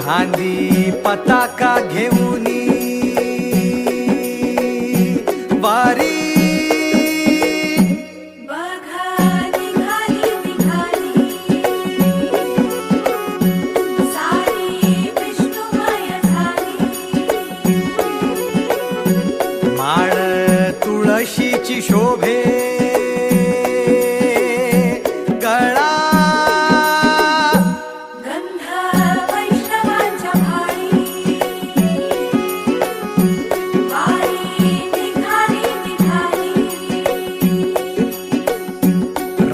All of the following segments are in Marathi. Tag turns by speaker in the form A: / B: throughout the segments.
A: खांदी पताका घेऊन वारी. माळ तुळशीची शोभे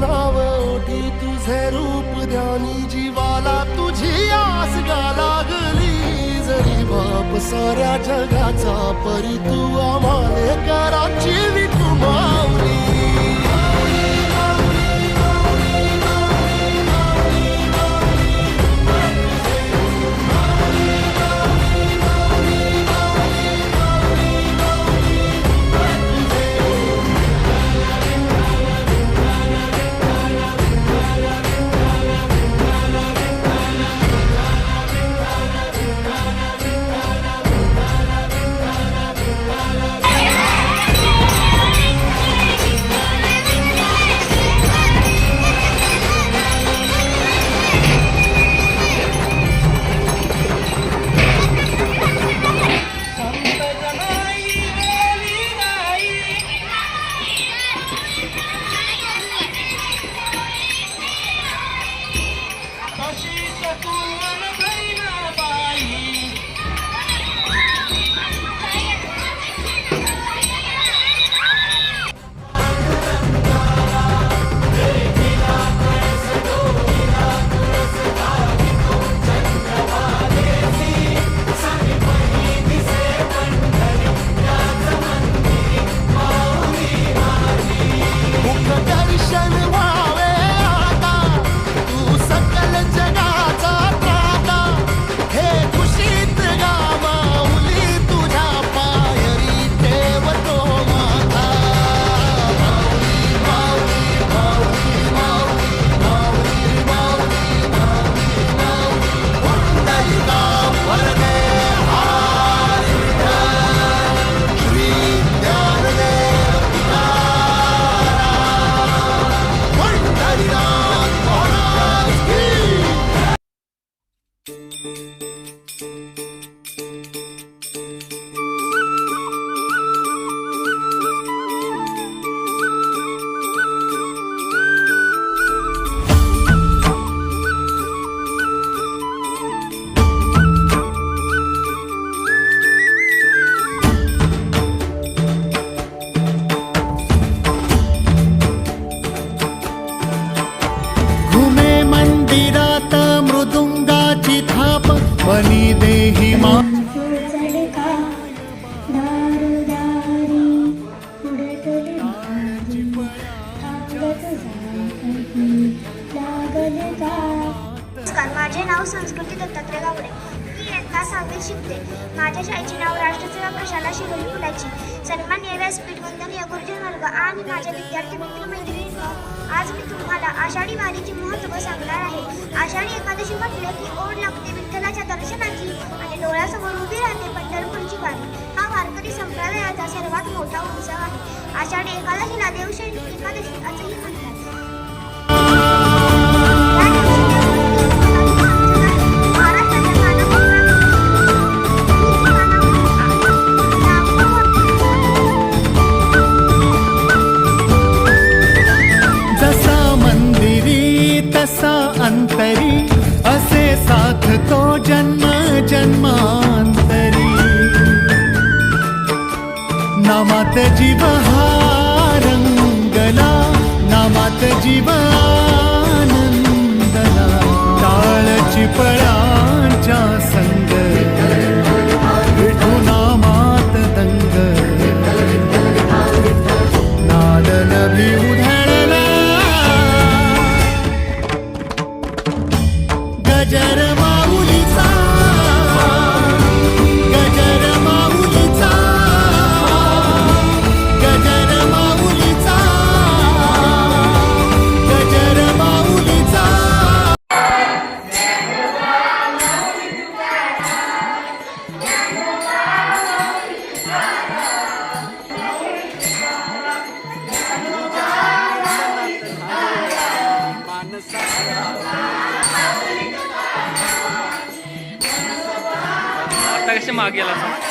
B: नाव ओटी तुझे रूप ध्यानी जीवाला तुझी आस गा लागली. जरी बाप साऱ्या जगाचा परी तू आम्हाला कराची विठू मावली shining देही
C: नमस्कार माझे नाव संस्कृती दत्तात्रय गावडे. मी इयत्ता सहावीत शिकते माझ्या शाळेचे नाव राष्ट्रसेवा प्रशाला शिरोली फुलाची. सन्मान्य व्यासपीठ वंदनीय गुरुजन वर्ग आणि माझ्या विद्यार्थी मित्रमैत्रिणींनो आज मी तुम्हाला आषाढी वारीचे महत्त्व सांगणार आहे. आषाढी एकादशी म्हटलं की ओढ लागते विठ्ठलाच्या दर्शनाची आणि डोळ्यासमोर उभी राहते पंढरपूरची वारी. हा वारकरी संप्रदायाचा सर्वात मोठा उत्सव आहे. आषाढी एकादशीला देवशैली एकादशी असंही
B: नामात
A: मागेल असं